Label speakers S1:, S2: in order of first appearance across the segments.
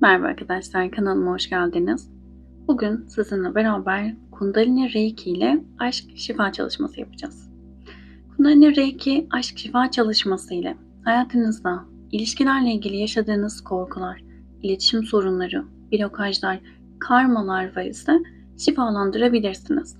S1: Merhaba arkadaşlar, kanalıma hoş geldiniz. Bugün sizinle beraber Kundalini Reiki ile aşk şifa çalışması yapacağız. Kundalini Reiki aşk şifa çalışması ile hayatınızda ilişkilerle ilgili yaşadığınız korkular, iletişim sorunları, blokajlar, karmalar var ise şifalandırabilirsiniz.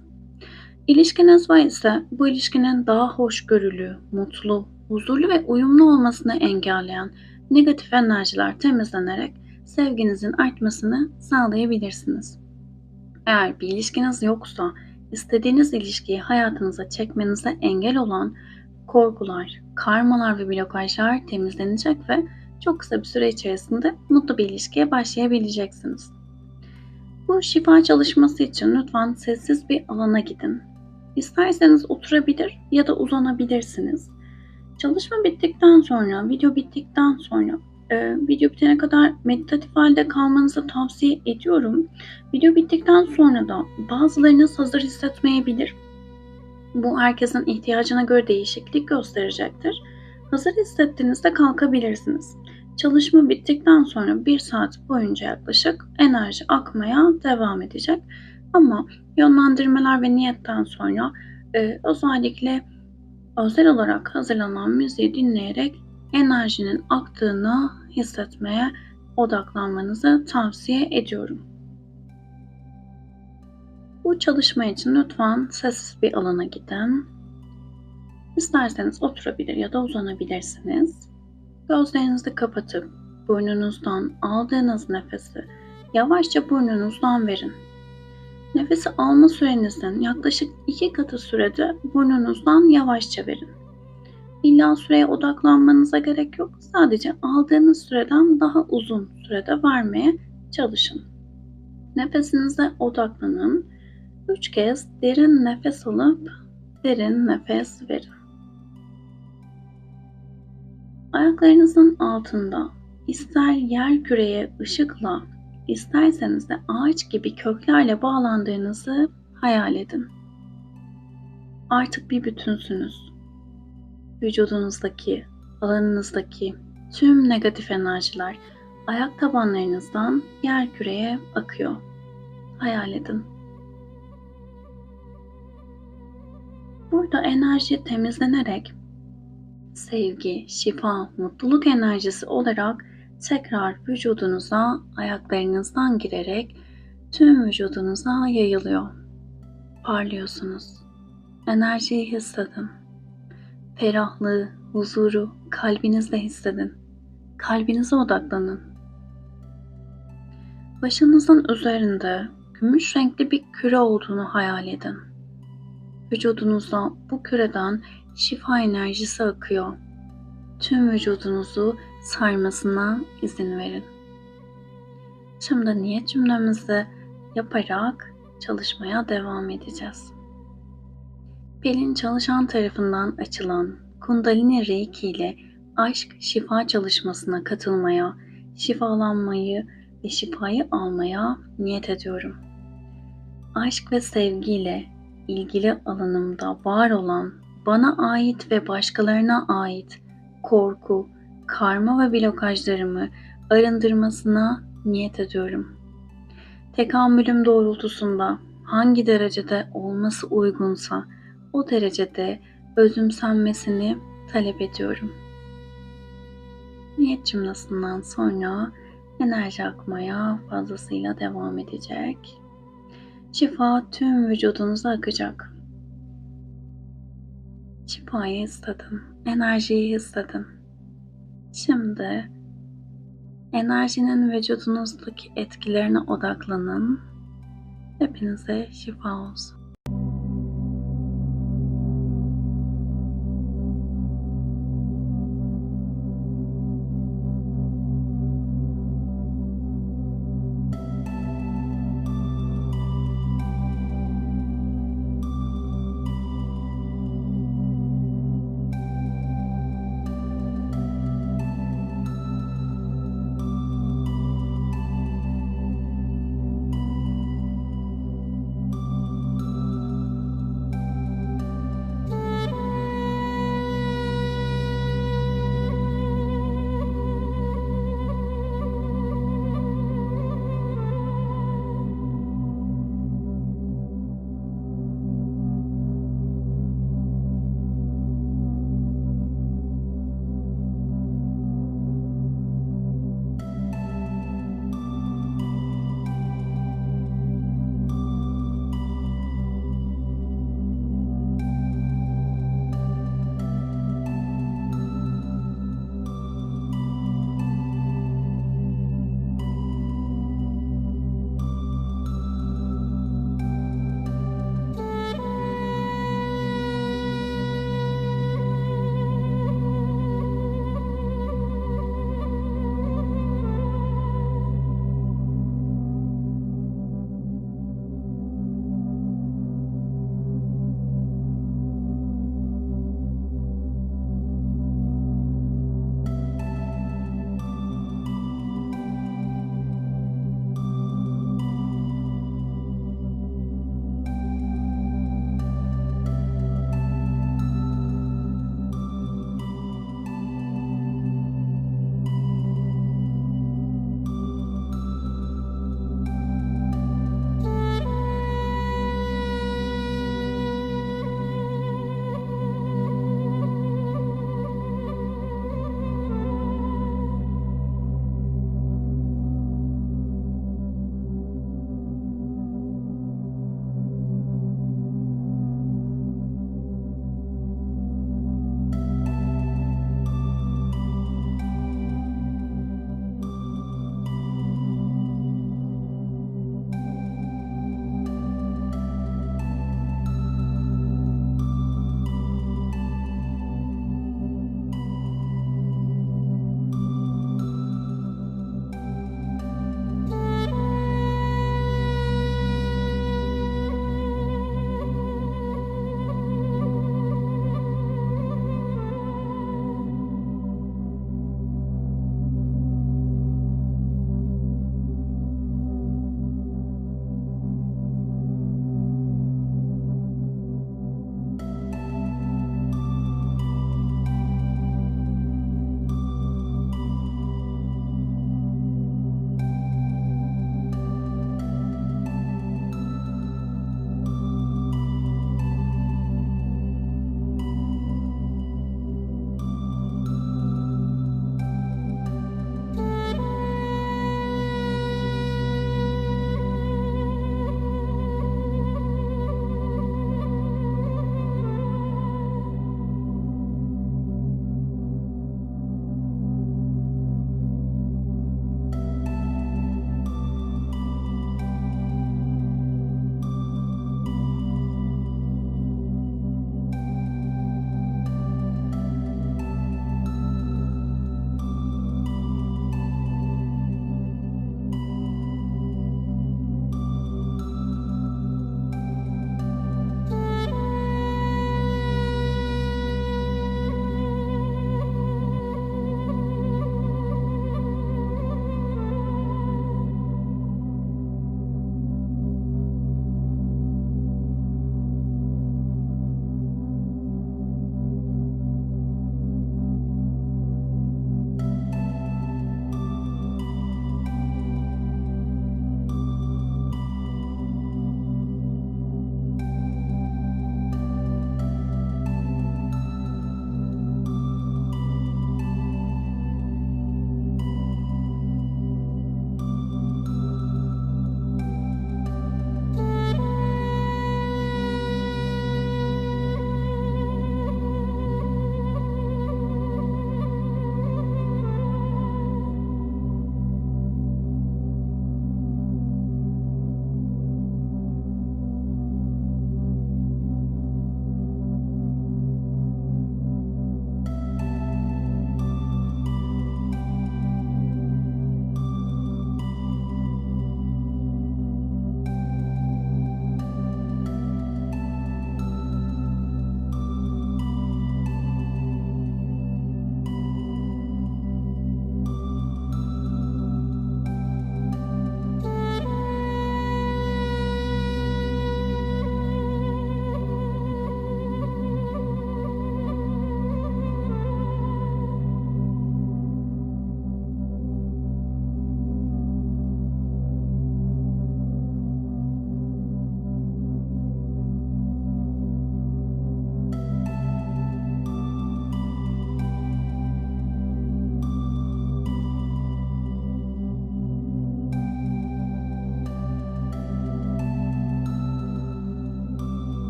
S1: İlişkiniz var ise bu ilişkinin daha hoşgörülü, mutlu, huzurlu ve uyumlu olmasını engelleyen negatif enerjiler temizlenerek sevginizin artmasını sağlayabilirsiniz. Eğer bir ilişkiniz yoksa istediğiniz ilişkiyi hayatınıza çekmenize engel olan korkular, karmalar ve blokajlar temizlenecek ve çok kısa bir süre içerisinde mutlu bir ilişkiye başlayabileceksiniz. Bu şifa çalışması için lütfen sessiz bir alana gidin. İsterseniz oturabilir ya da uzanabilirsiniz. Çalışma bittikten sonra, video bittikten sonra e, video bitene kadar meditatif halde kalmanızı tavsiye ediyorum. Video bittikten sonra da bazılarınız hazır hissetmeyebilir. Bu herkesin ihtiyacına göre değişiklik gösterecektir. Hazır hissettiğinizde kalkabilirsiniz. Çalışma bittikten sonra bir saat boyunca yaklaşık enerji akmaya devam edecek. Ama yönlendirmeler ve niyetten sonra e, özellikle özel olarak hazırlanan müziği dinleyerek enerjinin aktığını hissetmeye odaklanmanızı tavsiye ediyorum. Bu çalışma için lütfen sessiz bir alana gidin. İsterseniz oturabilir ya da uzanabilirsiniz. Gözlerinizi kapatıp burnunuzdan aldığınız nefesi yavaşça burnunuzdan verin. Nefesi alma sürenizin yaklaşık iki katı sürede burnunuzdan yavaşça verin. İlla süreye odaklanmanıza gerek yok. Sadece aldığınız süreden daha uzun sürede vermeye çalışın. Nefesinize odaklanın. Üç kez derin nefes alıp derin nefes verin. Ayaklarınızın altında ister yer küreye ışıkla, isterseniz de ağaç gibi köklerle bağlandığınızı hayal edin. Artık bir bütünsünüz vücudunuzdaki, alanınızdaki tüm negatif enerjiler ayak tabanlarınızdan yer küreye akıyor. Hayal edin. Burada enerji temizlenerek sevgi, şifa, mutluluk enerjisi olarak tekrar vücudunuza ayaklarınızdan girerek tüm vücudunuza yayılıyor. Parlıyorsunuz. Enerjiyi hissedin ferahlığı, huzuru kalbinizde hissedin. Kalbinize odaklanın. Başınızın üzerinde gümüş renkli bir küre olduğunu hayal edin. Vücudunuzda bu küreden şifa enerjisi akıyor. Tüm vücudunuzu sarmasına izin verin. Şimdi niyet cümlemizi yaparak çalışmaya devam edeceğiz. Pelin çalışan tarafından açılan Kundalini Reiki ile aşk şifa çalışmasına katılmaya, şifalanmayı ve şifayı almaya niyet ediyorum. Aşk ve sevgiyle ilgili alanımda var olan bana ait ve başkalarına ait korku, karma ve blokajlarımı arındırmasına niyet ediyorum. Tekamülüm doğrultusunda hangi derecede olması uygunsa o derecede özümsenmesini talep ediyorum. Niyet cümlesinden sonra enerji akmaya fazlasıyla devam edecek. Şifa tüm vücudunuza akacak. Şifayı hissedin, enerjiyi hissedin. Şimdi enerjinin vücudunuzdaki etkilerine odaklanın. Hepinize şifa olsun.